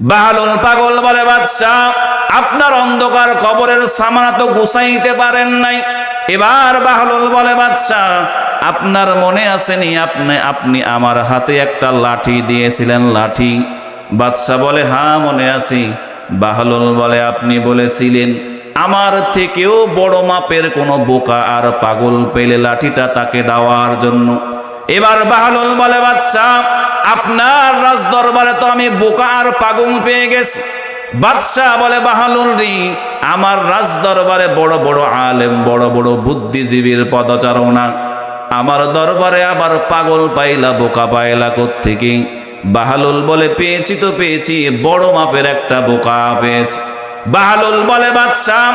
বাহালুল পাগল বলে বাদশাহ আপনার অন্ধকার কবরের সামানা তো গুছাইতে পারেন নাই। এবার বাহালুল বলে বাদশাহ আপনার মনে আসেনি আপনি আপনি আমার হাতে একটা লাঠি দিয়েছিলেন লাঠি? বাদশাহ বলে হ্যাঁ মনে আছি। বাহলুল বলে, আপনি বলেছিলেন, আমার থেকেও বড় মাপের কোনো বোকা আর পাগল পেলে লাঠিটা তাকে দেওয়ার জন্য। এবার বাহলুল বলে বাদশাহ আপনার রাজ দরবারে তো আমি বোকা আর পাগল পেয়ে গেছি। বাদশাহ বলে, বাহালুল রি, আমার রাজ দরবারে বড় বড় আলেম, বড় বড় বুদ্ধিজীবীর পদচারণা। আমার দরবারে আবার পাগল পাইলা, বোকা পাইলা থেকে বাহালুল বলে, পেয়েছি তো পেয়েছি, বড় মাপের একটা বোকা পেয়েছি। বাহালুল বলে বাদশাহ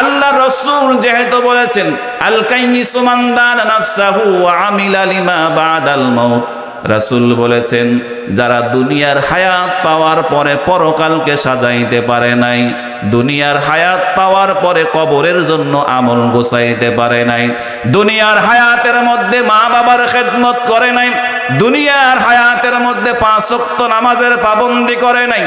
আল্লাহ রসুল যেহেতু বলেছেন আলকাইনি সুমান্দান নাফসাহু আমিলা লিমা বাদাল মউত। রাসূল বলেছেন যারা দুনিয়ার হায়াত পাওয়ার পরে পরকালকে সাজাইতে পারে নাই, দুনিয়ার হায়াত পাওয়ার পরে কবরের জন্য আমল গোছাইতে পারে নাই, দুনিয়ার হায়াতের মধ্যে মা বাবার খেদমত করে নাই, দুনিয়ার হায়াতের মধ্যে পাঁচ ওয়াক্ত নামাজের পাবন্দি করে নাই,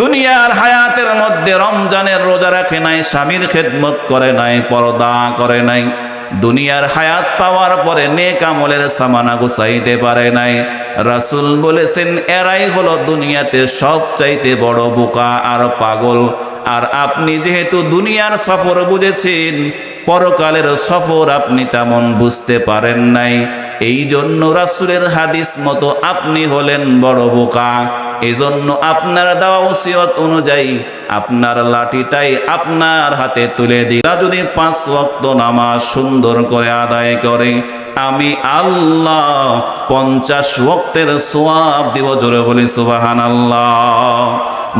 দুনিয়ার হায়াতের মধ্যে রমজানের রোজা রাখে নাই, স্বামীর খেদমত করে নাই, পর্দা করে নাই। দুনিয়ার হায়াত পাওয়ার পরে নেক আমলের সামানা গুছাইতে পারে নাই। রাসূল বলেছেন, এরাই হলো দুনিয়াতে সবচাইতে বড় বোকা আর পাগল। আর আপনি যেহেতু দুনিয়ার সফর বুঝেছেন, পরকালের সফর আপনি তেমন বুঝতে পারেন নাই। এই জন্য রাসুলের হাদিস মতো আপনি হলেন বড় বোকা। এজন্য আপনার দেওয়া ওসিয়ত অনুযায়ী আপনার লাঠিটাই আপনার হাতে তুলে দিলা যদি পাঁচ ওয়াক্ত নামাজ সুন্দর করে আদায় করে, আমি আল্লাহ পঞ্চাশ ওয়াক্তের সোয়াব দিব জোরে বলি সুবাহান আল্লাহ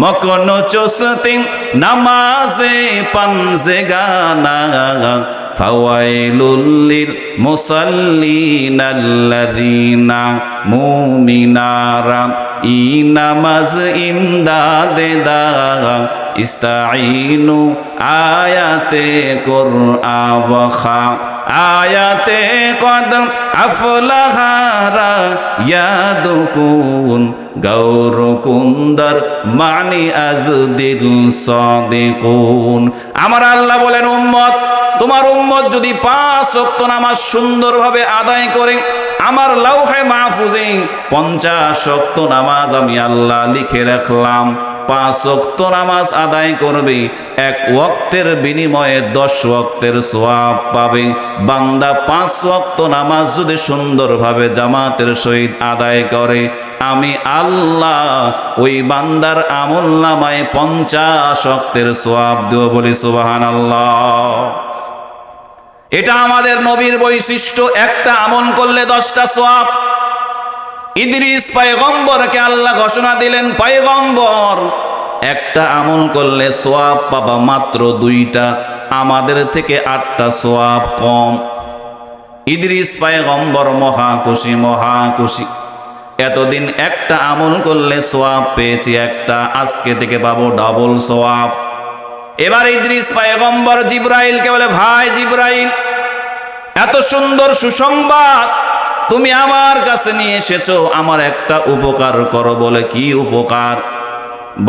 মকন চোসতে নামাজে পানজে গানা, ফাওয়াইলুল মুসাল্লিন আল্লাযীনা মুমিনারা। ই নামাজ ইমদাদে দা ইস্তাইনু আয়াতে কুরআবখা আয়াতে কদ আফলাহারা ইয়াদুকুন গৌর কুন্দর মানি আজ দিল সদিকুন। আমার আল্লাহ বলেন, উম্মত, তোমার উম্মত যদি পাঁচ অক্ত নামাজ সুন্দরভাবে আদায় করে আমার লাউহে মাহফুজে পঞ্চাশ শক্ত নামাজ আমি আল্লাহ লিখে রাখলাম। পাঁচ অক্ত নামাজ আদায় করবে, এক ওয়াক্তের বিনিময়ে দশ ওয়াক্তের সোয়াব পাবে। বান্দা পাঁচ ওয়াক্ত নামাজ যদি সুন্দরভাবে জামাতের সহিত আদায় করে, আমি আল্লাহ ওই বান্দার আমল নামায় পঞ্চাশ অক্তের সোয়াব দেব বলি সুবাহান আল্লাহ এটা আমাদের নবীর বৈশিষ্ট্য। একটা আমল করলে দশটা সোয়াব ইদ্রিস পায়গম্বরকে আল্লাহ ঘোষণা দিলেন, পায়গম্বর, একটা আমল করলে সোয়াব পাবা মাত্র দুইটা, আমাদের থেকে আটটা সোয়াব কম। ইদ্রিস পায়গম্বর, মহাকুশি মহাকুশি, এতদিন একটা আমল করলে সোয়াব পেয়েছি, একটা আজকে থেকে পাবো ডাবল সোয়াব এবার ইদ্রিস পায়গম্বর জিব্রাইলকে বলে, ভাই জিব্রাইল, এত সুন্দর সুসংবাদ। তুমি আমার কাছে নিয়ে এসেছ, আমার একটা উপকার করো বলে। কি উপকার?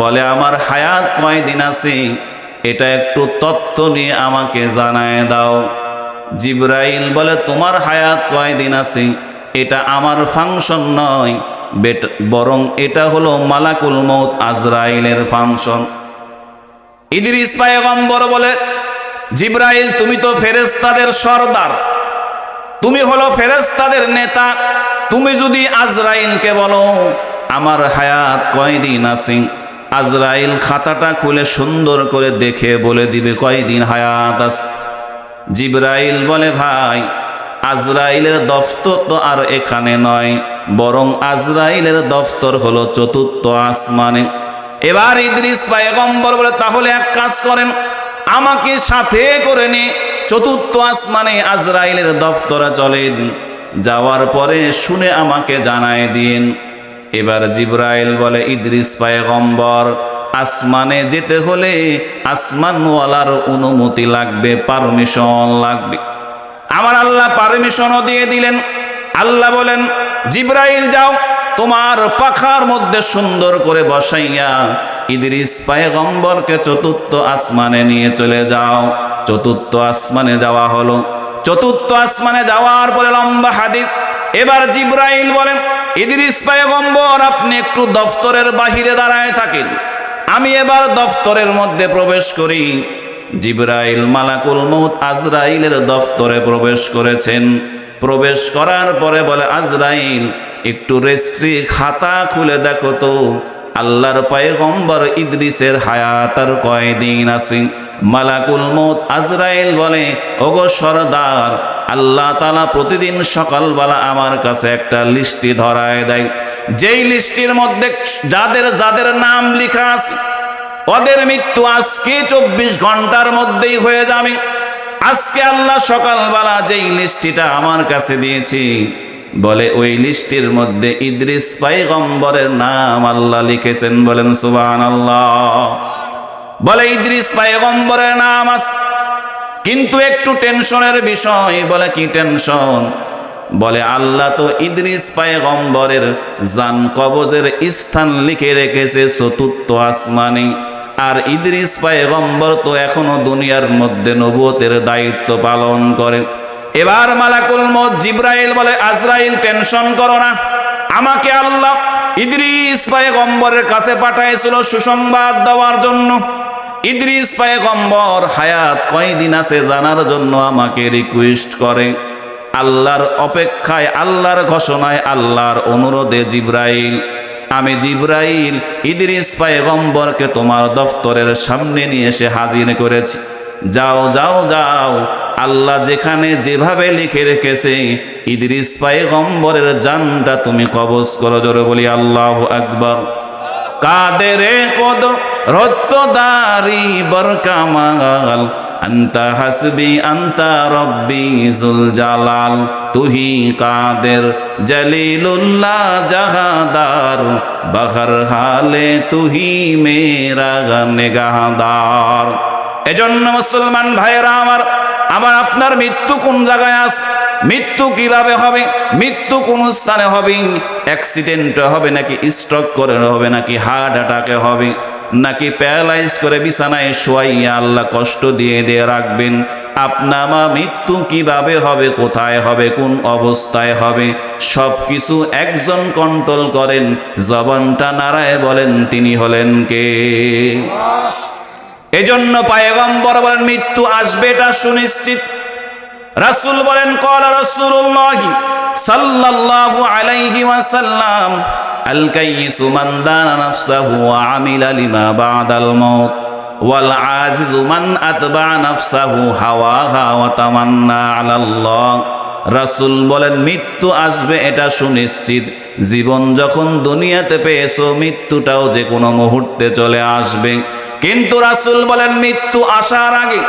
বলে, আমার হায়াত কয়দিন আছে, এটা একটু তথ্য নিয়ে আমাকে জানায় দাও। জিব্রাইল বলে, তোমার হায়াত কয়দিন আছে, এটা আমার ফাংশন নয় বরং এটা হলো মালাকুল মৌত আজরাইলের ফাংশন। ইদ্রিস পায়গম্বর বলে, জিব্রাইল, তুমি তো ফেরেস্তাদের সর্দার। তুমি হলো ফেরেস্তাদের নেতা। তুমি যদি আজরাইলকে বলো, আমার হায়াত কয়দিন আছে? আজরাইল খাতাটা খুলে সুন্দর করে দেখে বলে দিবে কয়দিন হায়াত আছে? জিব্রাইল বলে, ভাই, আজরাইলের দফতর তো আর এখানে নয়, বরং আজরাইলের দফতর হলো চতুর্থ আসমানে। এবার ইদ্রিস পায়গম্বর বলে, তাহলে এক কাজ করেন, আমাকে সাথে করে নে। চতুর্থ আসমানে আজরাইলের দফতরে চলেন। যাওয়ার পরে শুনে আমাকে জানায় দিন। এবার জিব্রাইল বলে, ইদ্রিস পায়গম্বর, আসমানে যেতে হলে আসমানওয়ালার অনুমতি লাগবে, পারমিশন লাগবে। আমার আল্লাহ পারমিশনও দিয়ে দিলেন। আল্লাহ বলেন, জিব্রাইল যাও তোমার পাখার মধ্যে সুন্দর করে বসাইয়া ইদ্রিস পায়গম্বরকে চতুর্থ আসমানে নিয়ে চলে যাও। চতুর্থ আসমানে যাওয়া হলো। চতুর্থ আসমানে যাওয়ার পরে লম্বা হাদিস। এবার জিব্রাইল বলেন ইদ্রিস পায়গম্বর, আপনি একটু দফতরের বাহিরে দাঁড়ায় থাকেন। আমি এবার দফতরের মধ্যে প্রবেশ করি। জিব্রাইল মালাকুল মৌত আজরাইলের দফতরে প্রবেশ করেছেন। প্রবেশ করার পরে বলে, আজরাইল একটু রেস্ট্রি খাতা খুলে দেখো তো। আল্লাহর পায়গম্বর ইদ্রিসের হায়াত আর কয়দিন আছে? মালাকুল মৌত আজরাইল বলে, ওগো সরদার, আল্লাহ তালা প্রতিদিন সকালবেলা আমার কাছে একটা লিস্টি ধরায় দেয়। যেই লিস্টির মধ্যে যাদের যাদের নাম লেখা আছে, ওদের মৃত্যু আজকে চব্বিশ ঘণ্টার মধ্যেই হয়ে যাবে। আজকে আল্লাহ সকালবেলা যেই লিস্টিটা আমার কাছে দিয়েছি বলে, ওই লিস্টির মধ্যে ইদ্রিস পাইগম্বরের নাম আল্লাহ লিখেছেন। বলেন সুবান আল্লাহ বলে, ইদ্রিস পাইগম্বরের নাম আস কিন্তু একটু টেনশনের বিষয়, বলে, কি টেনশন? বলে, আল্লাহ তো ইদ্রিস পায়গম্বরের জান কবজের স্থান লিখে রেখেছে চতুর্থ আসমানে। আর ইদ্রিস পায়গম্বর তো এখনও দুনিয়ার মধ্যে নবুয়তের দায়িত্ব পালন করে। এবার মালাকুল মত জিব্রাইল বলে, আজরাইল, টেনশন করো না। আমাকে আল্লাহ ইদ্রিস পায়গম্বরের কাছে পাঠাইছিল সুসংবাদ দেওয়ার জন্য। ইদ্রিস পায়গম্বর হায়াত কয়দিন আছে জানার জন্য আমাকে রিকোয়েস্ট করে। আল্লাহর অপেক্ষায়, আল্লাহর ঘোষণায়, আল্লাহর অনুরোধে জিব্রাইল, আমি জিব্রাইল ইদ্রিস পায়গম্বরকে তোমার দফতরের সামনে নিয়ে এসে হাজির করেছি। যাও যাও যাও আল্লাহ যেখানে যেভাবে লিখে রেখেছে, ইদ্রিস পায়গম্বরের জানটা তুমি কবজ করো, জোরে বলি আল্লাহ আকবর। কাদের কদ রত্তদারি বরকামাল, আন্তা হাসবি, আন্তা রব্বি জুল জালাল। তুহি কাদের, জলিলুল্লাহ জাহাদার বহর হালে তুহি মেরা নেগাহাদার এজন্য মুসলমান ভাইয়েরা আমার আমার আপনার মৃত্যু কোন জায়গায় আস, মৃত্যু কীভাবে হবে, মৃত্যু কোন স্থানে হবে অ্যাক্সিডেন্ট হবে, নাকি স্ট্রোক করে হবে, নাকি হার্ট অ্যাটাকে হবে, নাকি প্যারালাইজ করে বিছানায় শোয়াইয়া আল্লাহ কষ্ট দিয়ে দিয়ে রাখবেন আপনামা মৃত্যু কীভাবে হবে, কোথায় হবে, কোন অবস্থায় হবে সব কিছু একজন কন্ট্রোল করেন, জবানটা নারায় বলেন তিনি হলেন কে? এজন্য পায়গম্বর বলেন, মৃত্যু আসবে, এটা সুনিশ্চিত। রাসূল বলেন কল রাসূলুল্লাহ সাল্লাল্লাহু আল নাফসাহু মান তামান্না আলাল্লাহ। রাসূল বলেন, মৃত্যু আসবে, এটা সুনিশ্চিত। জীবন যখন দুনিয়াতে পেয়েছ, মৃত্যুটাও যে কোনো মুহূর্তে চলে আসবে। কিন্তু রাসূল বলেন, মৃত্যু আসার আগে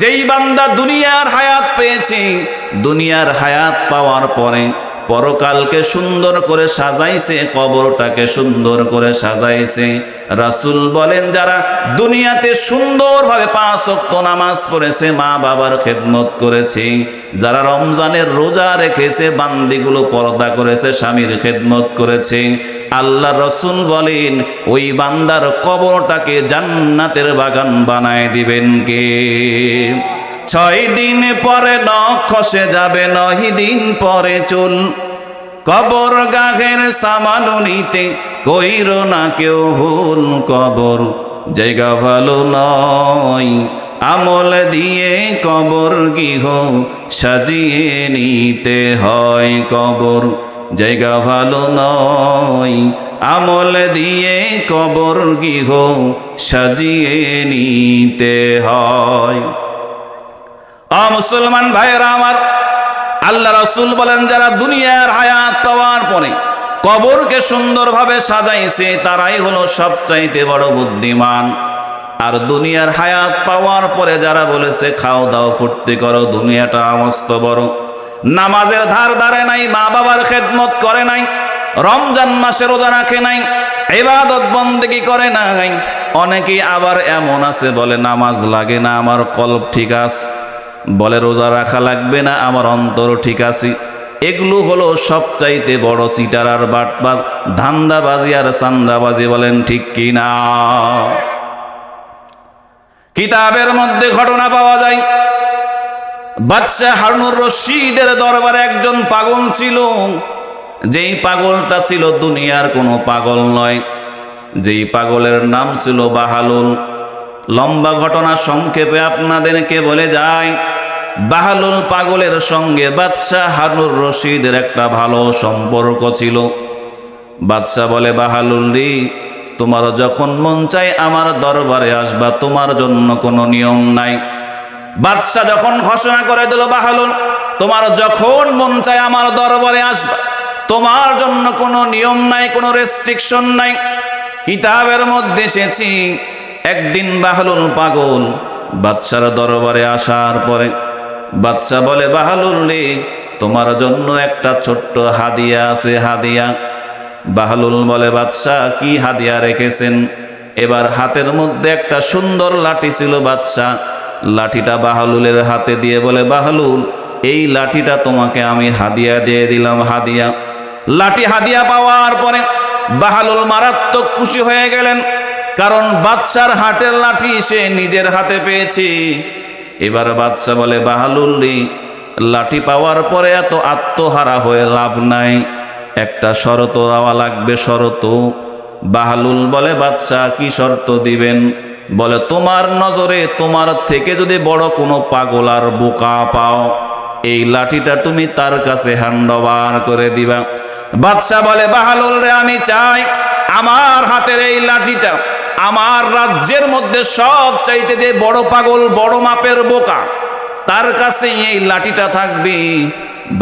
যেই বান্দা দুনিয়ার হায়াত পেয়েছে, দুনিয়ার হায়াত পাওয়ার পরে পরকালকে সুন্দর করে সাজাইছে, কবরটাকে সুন্দর করে সাজাইছে। রাসূল বলেন, যারা দুনিয়াতে সুন্দরভাবে পাঁচ ওয়াক্ত নামাজ পড়েছে মা বাবার খেদমত করেছে, যারা রমজানের রোজা রেখেছে, বান্দিগুলো পর্দা করেছে, স্বামীর খেদমত করেছে আল্লাহ রসুল বলেন, ওই বান্দার কবরটাকে জান্নাতের বাগান বানায় দিবেন কে? ছয় দিন পরে নখ খসে যাবে, নয় দিন পরে চুল। কবর গাঘের সামানু নিতে কইর না কেউ ভুল কবর। জায়গা ভালো নয়, আমল দিয়ে কবর গৃহ সাজিয়ে নিতে হয় কবর। জায়গা ভালো নয়। আমল দিয়ে কবর গৃহ সাজিয়ে নিতে হয়। মুসলমান ভাইয়েরা আমার, আল্লাহ রসুল বলেন, যারা দুনিয়ার হায়াত পাওয়ার পরে কবরকে সুন্দরভাবে সাজাইছে, তারাই হলো সবচাইতে বড় বুদ্ধিমান। আর দুনিয়ার হায়াত পাওয়ার পরে যারা বলেছে, খাও দাও, ফুর্তি করো, দুনিয়াটা মস্ত বড়। নামাজের ধার ধারে নাই, মা বাবার খেদমত করে নাই, রমজান মাসে রোজা রাখে নাই এবাদত বন্দেগি করে নাই। অনেকেই আবার এমন আছে, বলে, নামাজ লাগে না, আমার কল্প ঠিক আছে। বলে, রোজা রাখা লাগবে না, আমার অন্তর ঠিক আছে। এগুলো হলো সবচাইতে বড় চিটার আর বাটবাজ ধান্দাবাজি আর সান্দাবাজি, বলেন, ঠিক কি না? কিতাবের মধ্যে ঘটনা পাওয়া যায় বাদশাহ হারুনুর রশিদের দরবারে একজন পাগল ছিল। যেই পাগলটা ছিল দুনিয়ার কোনো পাগল নয়। যেই পাগলের নাম ছিল বাহালুল। লম্বা ঘটনা সংক্ষেপে আপনাদেরকে বলে যায় বাহালুল পাগলের সঙ্গে বাদশাহ হারুনুর রশিদের একটা ভালো সম্পর্ক ছিল। বাদশাহ বলে, বাহালুল রি, তোমার যখন মন চায় আমার দরবারে আসবা, তোমার জন্য কোনো নিয়ম নাই। বাদশাহ যখন ঘোষণা করে দিল বাহালুল তোমার যখন মন চায় আমার দরবারে আসবা, তোমার জন্য কোনো নিয়ম নাই, কোনো রেস্ট্রিকশন নাই। কিতাবের মধ্যে এসেছি, একদিন বাহালুল পাগল বাদশার দরবারে আসার পরে বাদশাহ বলে বাহালুল রে, তোমার জন্য একটা ছোট্ট হাদিয়া আছে, হাদিয়া। বাহালুল বলে, বাদশাহ, কি হাদিয়া রেখেছেন? এবার হাতের মধ্যে একটা সুন্দর লাঠি ছিল বাদশাহ। লাঠিটা বাহালুলের হাতে দিয়ে বলে, বাহালুল, এই লাঠিটা তোমাকে আমি হাদিয়া দিয়ে দিলাম, হাদিয়া। লাঠি হাদিয়া পাওয়ার পরে বাহালুল মারাত্মক খুশি হয়ে গেলেন, কারণ বাদশার হাটের লাঠি সে নিজের হাতে পেয়েছি। এবার বাদশাহ বলে, বাহালুল লাঠি পাওয়ার পরে এত আত্মহারা হয়ে লাভ নাই। একটা শরত দেওয়া লাগবে, শরত। বাহালুল বলে বাদশাহ কি শর্ত দিবেন? বলে, তোমার নজরে তোমার থেকে যদি বড় কোনো পাগল আর বোকা পাও, এই লাঠিটা তুমি তার কাছে হ্যান্ড ওভার করে দিবা। বাদশাহ বলে, বাহালুল রে, আমি চাই আমার হাতের এই লাঠিটা আমার রাজ্যের মধ্যে সব চাইতে যে বড় পাগল, বড় মাপের বোকা, তার কাছে এই লাঠিটা থাকবে।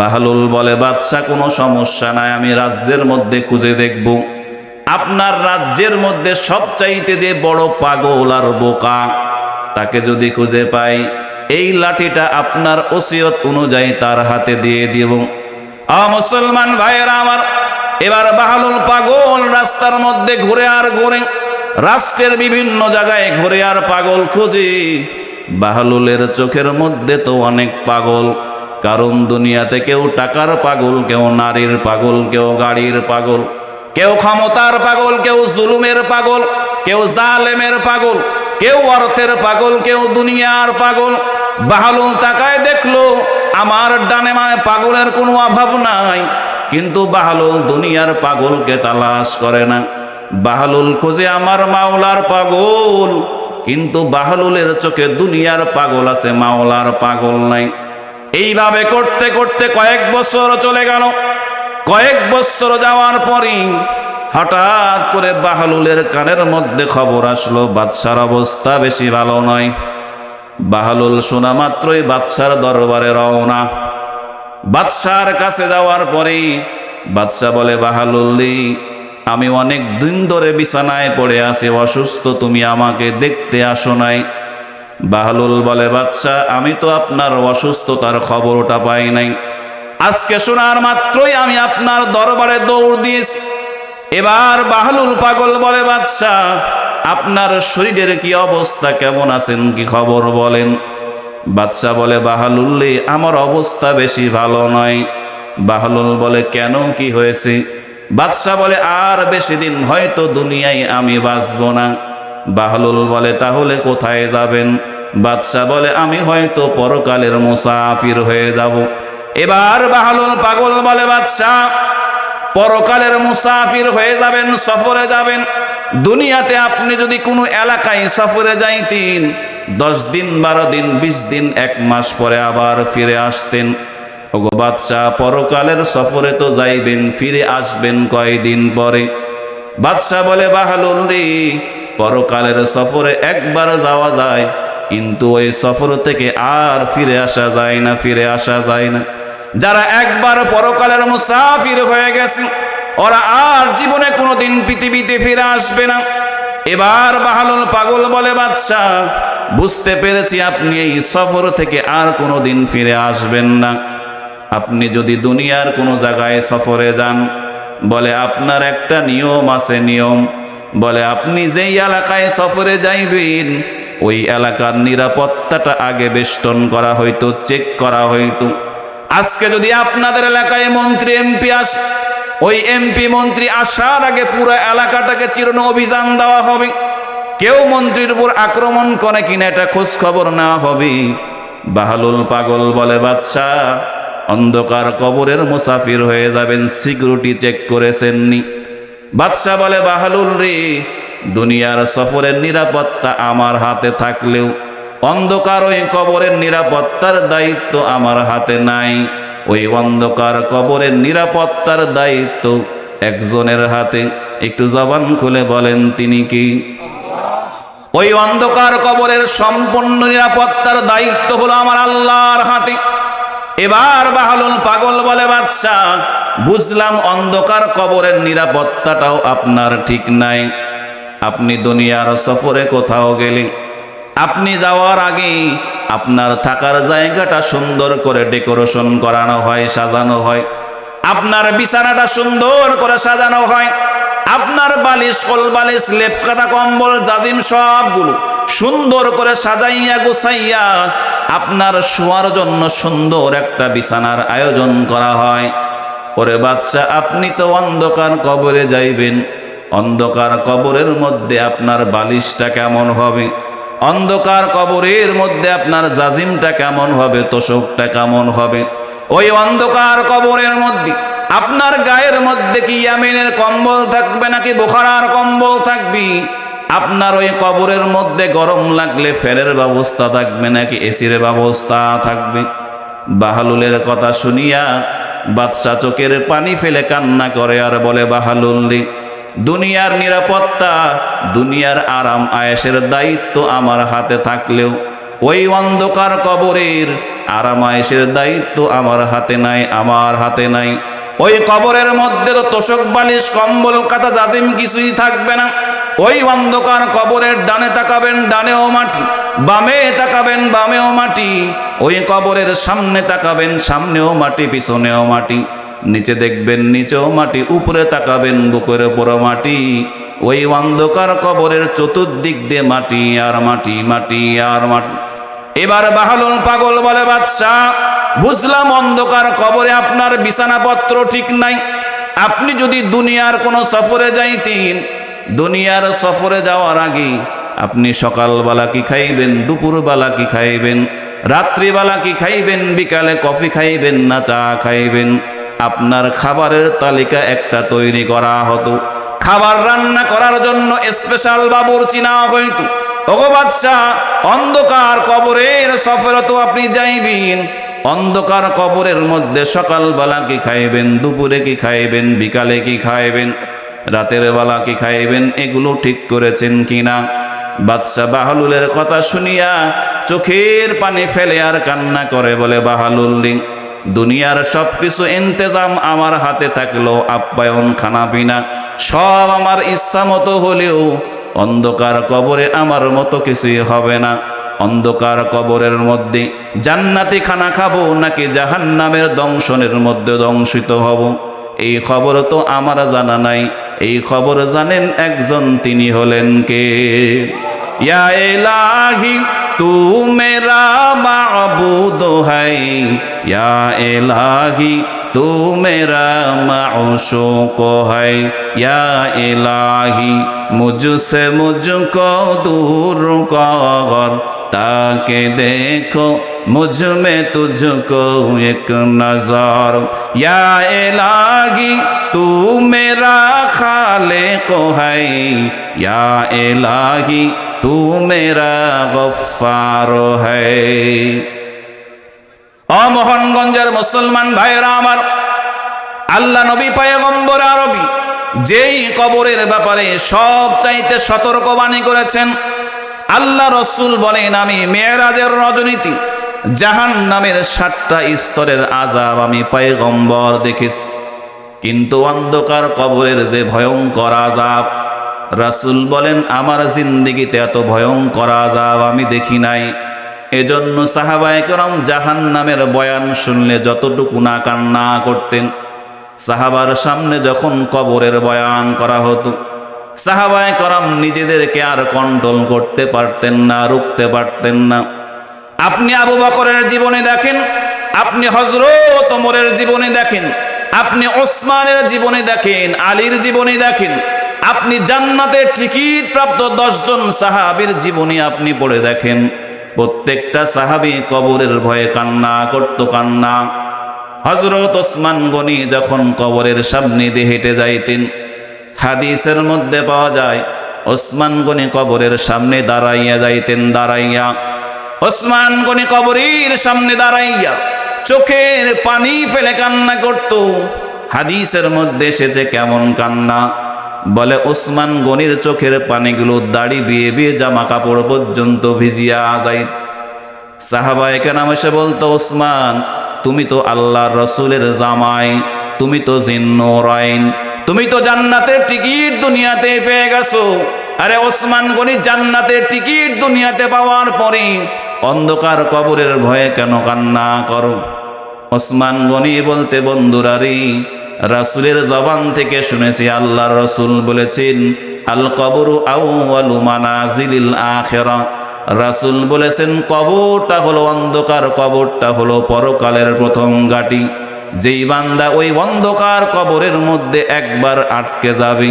বাহালুল বলে, বাদশাহ, কোনো সমস্যা নাই, আমি রাজ্যের মধ্যে খুঁজে দেখব। আপনার রাজ্যের মধ্যে সবচাইতে যে বড় পাগল আর বোকা, তাকে যদি খুঁজে পাই, এই লাঠিটা আপনার ওসিয়ত অনুযায়ী তার হাতে দিয়ে দিব। মুসলমান ভাইয়েরা আমার, এবার বাহালুল পাগল রাস্তার মধ্যে ঘুরে আর ঘুরে, রাষ্ট্রের বিভিন্ন জায়গায় ঘুরে আর পাগল খুঁজে। বাহালুলের চোখের মধ্যে তো অনেক পাগল, কারণ দুনিয়াতে কেউ টাকার পাগল, কেউ নারীর পাগল, কেউ গাড়ির পাগল। কেউ ক্ষমতার পাগল, কেউ জুলুমের পাগল, কেউ জালেমের পাগল, কেউ অর্থের পাগল, কেউ দুনিয়ার পাগল। বাহালুল তাকায় দেখল, আমার ডানে মায় পাগলের কোনো অভাব নাই। কিন্তু বাহালুল দুনিয়ার পাগলকে তালাশ করে না। বাহালুল খোঁজে আমার মাওলার পাগল, কিন্তু বাহালুলের চোখে দুনিয়ার পাগল আছে, মাওলার পাগল নাই। এইভাবে করতে করতে কয়েক বছর চলে গেল। কয়েক বছর যাওয়ার পরই হঠাৎ করে বাহালুলের কানের মধ্যে খবর আসলো, বাদশার অবস্থা বেশি ভালো নয়। বাহালুল শোনা মাত্রই বাদশার দরবারে রওনা। বাদশার কাছে যাওয়ার পরেই বাদশা বলে, বাহালুল্লি, আমি অনেক দিন ধরে বিছানায় পড়ে আছি, অসুস্থ, তুমি আমাকে দেখতে আসো নাই। বাহালুল বলে, বাদশা, আমি তো আপনার অসুস্থতার খবরটা পাই নাই। আজকে শোনার মাত্রই আমি আপনার দরবারে দৌড় দিয়েছি। এবার বাহালুল পাগল বলে, বাদশাহ, আপনার শরীরের কি অবস্থা? কেমন আছেন? কি খবর বলেন? বাদশাহ বলে বাহালুল্লি আমার অবস্থা বেশি ভালো নয়। বাহালুল বলে, কেন? কি হয়েছে? বাদশাহ বলে, আর বেশি দিন হয়তো দুনিয়ায় আমি বাঁচব না। বাহলুল বলে, তাহলে কোথায় যাবেন? বাদশাহ বলে, আমি হয়তো পরকালের মুসাফির হয়ে যাব। এবার বাহলুল পাগল বলে বাদশাহ পরকালের মুসাফির হয়ে যাবেন, সফরে যাবেন। দুনিয়াতে আপনি যদি কোনো এলাকায় সফরে যাইতেন, দশ দিন, বারো দিন, বিশ দিন, এক মাস পরে আবার ফিরে আসতেন। ওগো বাদশাহ পরকালের সফরে তো যাইবেন, ফিরে আসবেন কয়দিন পরে? বাদশাহ বলে, বাহালুল রে, পরকালের সফরে একবার যাওয়া যায়, কিন্তু ওই সফর থেকে আর ফিরে আসা যায় না, ফিরে আসা যায় না। যারা একবার পরকালের মুসাফির হয়ে গেছে, ওরা আর জীবনে কোনোদিন পৃথিবীতে ফিরে আসবে না। এবার বাহালুল পাগল বলে, বাদশাহ, বুঝতে পেরেছি আপনি এই সফর থেকে আর কোনোদিন ফিরে আসবেন না। আপনি যদি দুনিয়ার কোনো জায়গায় সফরে যান, বলে আপনার একটা নিয়ম আছে নিয়ম, বলে আপনি যেই এলাকায় সফরে যাইবেন, ওই এলাকার নিরাপত্তাটা আগে বেষ্টন করা হইতো, চেক করা হইতো। আজকে যদি আপনাদের এলাকায় মন্ত্রী এমপি আস, ওই এমপি মন্ত্রী আসার আগে পুরো এলাকাটাকে চিরনো অভিযান দেওয়া হবে। কেউ মন্ত্রীর উপর আক্রমণ করে কিনা এটা খোঁজ খবর নেওয়া হবে। বাহালুল পাগল বলে বাদশাহ অন্ধকার কবরের মুসাফির হয়ে যাবেন, সিকিউরিটি চেক করেছেননি। বাদশাহ বলে বাহালুল রে, দুনিয়ার সফরের নিরাপত্তা আমার হাতে থাকলেও অন্ধকার ওই কবরের নিরাপত্তার দায়িত্ব আমার হাতে নাই। ওই অন্ধকার কবরের নিরাপত্তার দায়িত্ব একজনের হাতে। একটু জবান খুলে বলেন, তিনি কি? ওই অন্ধকার কবরের সম্পূর্ণ নিরাপত্তার দায়িত্ব হলো আমার আল্লাহর হাতে। এবার বাহালুল পাগল বলে, বাদশাহ, বুঝলাম অন্ধকার কবরের নিরাপত্তাটাও আপনার ঠিক নাই। আপনি দুনিয়ার সফরে কোথাও গেলে আপনি যাওয়ার আগে আপনার থাকার জায়গাটা সুন্দর করে ডেকোরেশন করানো হয়, সাজানো হয়। আপনার বিছানাটা সুন্দর করে সাজানো হয়। আপনার বালিশ, কল বালিশ লেপকাতা কম্বল, জাজিম সবগুলো সুন্দর করে সাজাইয়া গুছাইয়া আপনার শোয়ার জন্য সুন্দর একটা বিছানার আয়োজন করা হয়। ওরে বাচ্চা আপনি তো অন্ধকার কবরে যাইবেন। অন্ধকার কবরের মধ্যে আপনার বালিশটা কেমন হবে? অন্ধকার কবরের মধ্যে আপনার জাজিমটা কেমন হবে তোষকটা কেমন হবে? ওই অন্ধকার কবরের মধ্যে আপনার গায়ের মধ্যে কি ইয়ামিনের কম্বল থাকবে নাকি বোখারার কম্বল থাকবি? আপনার ওই কবরের মধ্যে গরম লাগলে ফ্যানের ব্যবস্থা থাকবে নাকি এসির ব্যবস্থা থাকবে? বাহালুলের কথা শুনিয়া বাদশা চোখের পানি ফেলে কান্না করে আর বলে বাহালুল রে, দুনিয়ার নিরাপত্তা, দুনিয়ার আরাম আয়েসের দায়িত্ব আমার হাতে থাকলেও, ওই অন্ধকার কবরের আরাম আয়েসের দায়িত্ব আমার হাতে নাই, আমার হাতে নাই। ওই কবরের মধ্যে তো তোষক, বালিশ, কম্বল কাতা জাজিম কিছুই থাকবে না। ওই অন্ধকার কবরের ডানে তাকাবেন, ডানেও মাটি, বামে তাকাবেন, বামেও মাটি। ওই কবরের সামনে তাকাবেন, সামনেও মাটি, পিছনেও মাটি। নিচে দেখবেন, নিচেও মাটি, উপরে তাকাবেন, বুকের উপরও মাটি। ওই অন্ধকার কবরের চতুর্দিক দিয়ে মাটি আর মাটি মাটি আর মাটি। এবার বাহালুল পাগল বলে, বাদশাহ, বুঝলাম অন্ধকার কবরে আপনার বিছানাপত্র ঠিক নাই। আপনি যদি দুনিয়ার কোনো সফরে যাইতেন, দুনিয়ার সফরে যাওয়ার আগে আপনি সকালবেলা কি খাইবেন, দুপুরবেলা কি খাইবেন, রাত্রিবেলা কি খাইবেন, বিকালে কফি খাইবেন না চা খাইবেন? আপনার খাবারের তালিকা একটা তৈরি করা হতো। খাবার রান্না করার জন্য স্পেশাল বাবুর চিনা হইতো। ওগো বাদশাহ, অন্ধকার কবরের সফরে তো আপনি যাইবেন। অন্ধকার কবরের মধ্যে সকালবেলা কি খাইবেন, দুপুরে কি খাইবেন, বিকালে কি খাইবেন, রাতের বেলা কি খাইবেন, এগুলো ঠিক করেছেন কিনা? বাদশাহ বাহালুলের কথা শুনিয়া চোখের পানি ফেলে আর কান্না করে বলে, বাহালুল দুনিয়ার সব কিছু ইন্তেজাম আমার হাতে থাকল আপ্যায়ন খানা পিনা সব আমার ইচ্ছা মতো হলেও অন্ধকার কবরে আমার মতো কিছুই হবে না। অন্ধকার কবরের মধ্যে জান্নাতি খানা খাব নাকি জাহান্নামের দংশনের মধ্যে দংশিত হব? এই খবর তো আমার জানা নাই। এই খবর জানেন একজন, তিনি হলেন কে? ইয়া এলাহি তু মেরা মাবুদ হাই। या इलाही, तू मेरा माशूक है। या इलाही, मुझसे मुझको दूर कर ताके देखो मुझमें तुझको एक नज़ार। या इलाही, तू मेरा खाले को है। या इलाही, तू मेरा गफ्फार है। অমোহনগঞ্জের মুসলমান ভাইয়েরা আমার, আল্লাহ নবী পায়গম্বর আরবি যেই কবরের ব্যাপারে সব চাইতে সতর্কবাণী করেছেন, আল্লাহ রসুল বলেন, আমি মেয়েরাজের রজনীতি জাহান নামের সাতটা স্তরের আজাব আমি পায়গম্বর দেখেছি কিন্তু অন্ধকার কবরের যে ভয়ঙ্কর আজাব রাসুল বলেন, আমার জিন্দিগিতে এত ভয়ঙ্কর আজাব আমি দেখি নাই। এজন্য সাহাবায়ে করম জাহান নামের বয়ান শুনলে যতটুকু না কান্না করতেন, সাহাবার সামনে যখন কবরের বয়ান করা হতো, সাহাবায়ে করম নিজেদেরকে আর কন্ট্রোল করতে পারতেন না, রুখতে পারতেন না। আপনি আবু বকরের জীবনে দেখেন, আপনি হজরত ওমরের জীবনে দেখেন, আপনি ওসমানের জীবনে দেখেন, আলীর জীবনে দেখেন, আপনি জান্নাতের টিকিট প্রাপ্ত দশজন সাহাবীর জীবনী আপনি পড়ে দেখেন। প্রত্যেকটা সাহাবী কবরের ভয়ে কান্না করত কান্না। হজরত ওসমান গনি যখন কবরের সামনে দিয়ে হেঁটে যাইতেন, হাদিসের মধ্যে পাওয়া যায়, ওসমান গনি কবরের সামনে দাঁড়াইয়া যাইতেন, দাঁড়াইয়া। ওসমান গনি কবরের সামনে দাঁড়াইয়া চোখের পানি ফেলে কান্না করত। হাদিসের মধ্যে এসেছে কেমন কান্না। বলে ওসমান গনির চোখের পানিগুলো দাড়ি বিয়ে বিয়ে জামা কাপড় পর্যন্ত ভিজিয়া যাইত সাহাবায়ে কেরাম এসে বলতো ওসমান তুমি তো আল্লাহর রসুলের জামাই, তুমি তো জিন্নোরাইন তুমি তো জান্নাতের টিকিট দুনিয়াতে পেয়ে গেছো। আরে ওসমান গনি জান্নাতের টিকিট দুনিয়াতে পাওয়ার পরে অন্ধকার কবরের ভয়ে কেন কান্না করো? ওসমান গনি বলতে বন্ধুরা রে রাসুলের জবান থেকে শুনেছি আল্লাহর রসুল বলেছেন, আল কবরু আউয়ালু মানাজিলিল আখেরা। রাসুল বলেছেন, কবরটা হলো অন্ধকার, কবরটা হলো পরকালের প্রথম গাটি যেই বান্দা ওই অন্ধকার কবরের মধ্যে একবার আটকে যাবে,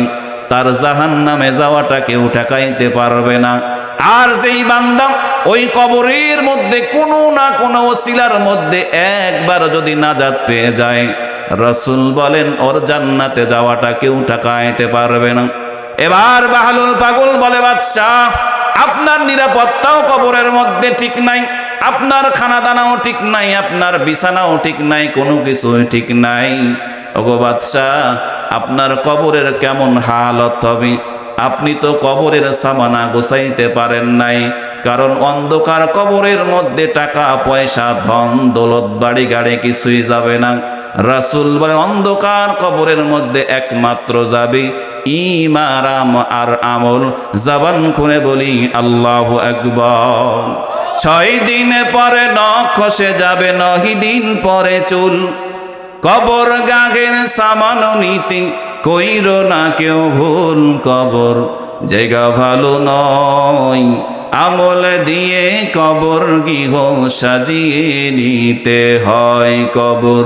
তার জাহান নামে যাওয়াটা কেউ ঠেকাইতে পারবে না। আর যেই বান্দা ওই কবরের মধ্যে কোনো না কোনো ওসিলার মধ্যে একবার যদি নাজাত পেয়ে যায় রসুল বলেন, ওর জান্নাতে যাওয়াটা কেউ ঠেকাইতে পারবে না। এবার বাহালুল পাগল বলে, বাদশাহ, আপনার নিরাপত্তাও কবরের মধ্যে ঠিক নাই, আপনার খানা দানাও ঠিক নাই, আপনার বিছানাও ঠিক নাই, কোনো কিছুই ঠিক নাই। ওগো বাদশাহ, আপনার কবরের কেমন হালত হবে? আপনি তো কবরের সামানা গোছাইতে পারেন নাই, কারণ অন্ধকার কবরের মধ্যে টাকা, পয়সা, ধন, দৌলত বাড়ি গাড়ি কিছুই যাবে না। রাসুল বলে, অন্ধকার কবরের মধ্যে একমাত্র যাবে। ইমারাম আর আমল জবান খুনে বলি, আল্লাহ একবার ছয় দিন পরে নখ খসে যাবে নহি দিন পরে চুল। কবর গাগের সামান নীতি কইর না কেউ ভুল কবর। জায়গা ভালো নয়, আমল দিয়ে কবর গৃহ সাজিয়ে নিতে হয় কবর।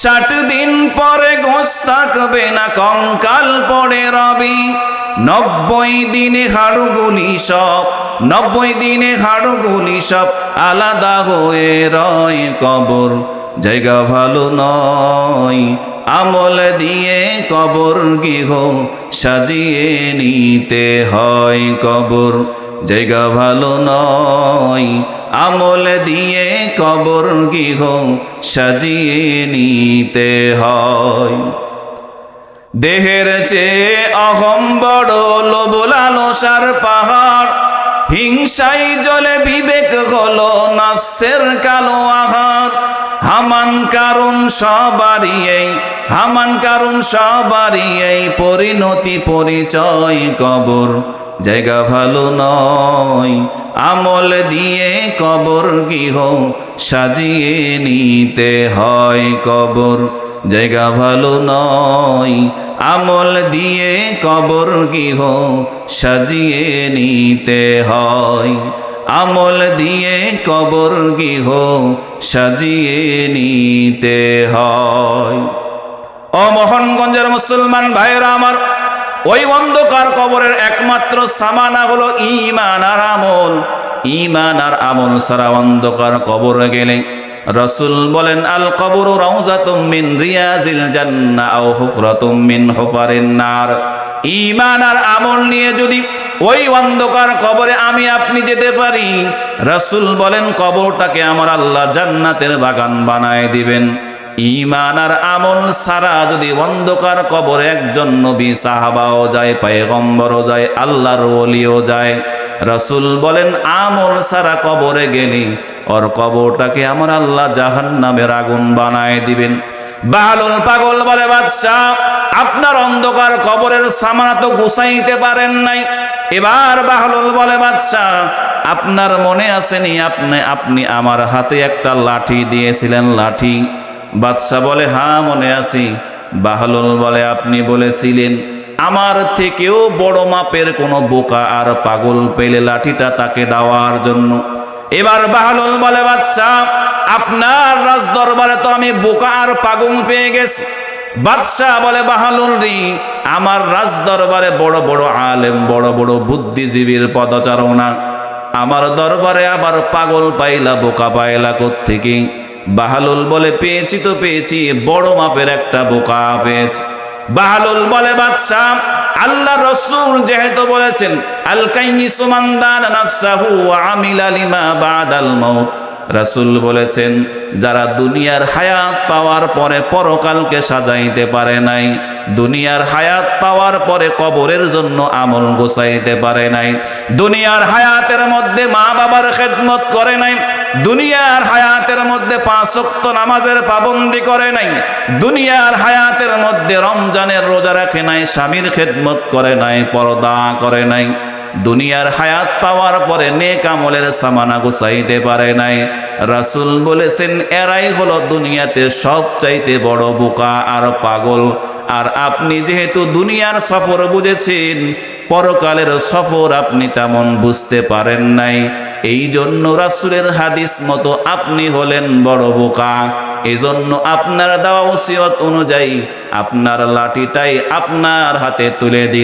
ষাট দিন পরে গোস থাকবে না কঙ্কাল পড়ে রবি। নব্বই দিনে হাড়ুগুলি সব, নব্বই দিনে হাড়ুগুলি সব আলাদা হয়ে রয় কবর। জায়গা ভালো নয়, আমল দিয়ে কবর গৃহ সাজিয়ে নিতে হয় কবর। জায়গা ভালো নয়, আমল দিয়ে কবর গৃহ সাজিয়ে নিতে হয়। দেহের চেয়ে অহম বড় লোভ লালসার পাহাড় হিংসাই জলে বিবেক হলো নফসের কালো আহার। হামান কারণ সবারই এই, হামান কারণ সবারই এই পরিণতি পরিচয় কবর। জায়গা ভালো নয়, আমল দিয়ে কবর গৃহ সাজিয়ে নিতে হয় কবর। জায়গা ভালো নয়, আমল দিয়ে কবর গৃহ সাজিয়ে নিতে হয়। আমল দিয়ে কবর গৃহ সাজিয়ে নিতে হয়। ও মোহনগঞ্জের মুসলমান ভাইয়েরা আমার ওই অন্ধকার কবরের একমাত্র সামানা হলো ইমান আর আমল। ইমান আর আমল সারা অন্ধকার কবরে গেলে রসুল বলেন, আল কবর মিন রিয়াজিল জান্নাহ আও হুফরাতুম মিন ঈমান আর আমল নিয়ে যদি ওই অন্ধকার কবরে আমি আপনি যেতে পারি, রসুল বলেন, কবরটাকে আমার আল্লাহ জান্নাতের বাগান বানায় দিবেন। ঈমান আর আমল সারা যদি অন্ধকার কবরে একজন নবী সাহাবাও যায়, পায়গম্বরও যায়, আল্লাহর ওলিও যায়, রসুল বলেন, আমল সারা কবরে গেলি ওর কবরটাকে আমার আল্লাহ জাহান নামের আগুন বানায় দিবেন। বাহালুল পাগল বলে, বাদশাহ, আপনার অন্ধকার কবরের সামানা তো গুছাইতে পারেন নাই। এবার বাহালুল বলে, বাদশাহ, আপনার মনে আসেনি আপনি আপনি আমার হাতে একটা লাঠি দিয়েছিলেন, লাঠি। বাদশাহ বলে হ্যাঁ মনে আছি। বাহলুল বলে, আপনি বলেছিলেন, আমার থেকেও বড় মাপের কোনো বোকা আর পাগল পেলে লাঠিটা তাকে দেওয়ার জন্য। এবার বাহলুল বলে বাদশাহ আপনার রাজ দরবারে তো আমি বোকা আর পাগল পেয়ে গেছি। বাদশাহ বলে, বাহালুল রি, আমার রাজ দরবারে বড় বড় আলেম, বড় বড় বুদ্ধিজীবীর পদচারণা। আমার দরবারে আবার পাগল পাইলা, বোকা পাইলা থেকে বাহালুল বলে, পেয়েছি তো পেয়েছি, বড় মাপের একটা বোকা পেয়েছি। বাহালুল বলে, বাদশাহ, আল্লাহ রসুল যেহেতু বলেছেন আল কাইনি নাফসাহু আমিলা লিমা বাদাল মাউত। রাসূল বলেছেন, যারা দুনিয়ার হায়াত পাওয়ার পরে পরকালকে সাজাইতে পারে নাই, দুনিয়ার হায়াত পাওয়ার পরে কবরের জন্য আমল গোছাইতে পারে নাই, দুনিয়ার হায়াতের মধ্যে মা বাবার খেদমত করে নাই দুনিয়ার হায়াতের মধ্যে পাঁচক্ত নামাজের পাবন্দি করে নাই। দুনিয়ার হায়াতের মধ্যে রমজানের রোজা রাখে নাই, স্বামীর খেদমত করে নাই, পর্দা করে নাই। দুনিয়ার হায়াত পাওয়ার পরে নেক আমলের সামানা গুছাইতে পারে নাই। রাসুল বলেছেন, এরাই হলো দুনিয়াতে সবচাইতে বড় বোকা আর পাগল। আর আপনি যেহেতু দুনিয়ার সফর বুঝেছেন, পরকালের সফর আপনি তেমন বুঝতে পারেন নাই। এই জন্য রাসুলের হাদিস মতো আপনি হলেন বড় বোকা। এজন্য আপনার দেওয়া ওসিয়ত অনুযায়ী আপনার লাঠিটাই আপনার হাতে তুলে দিন।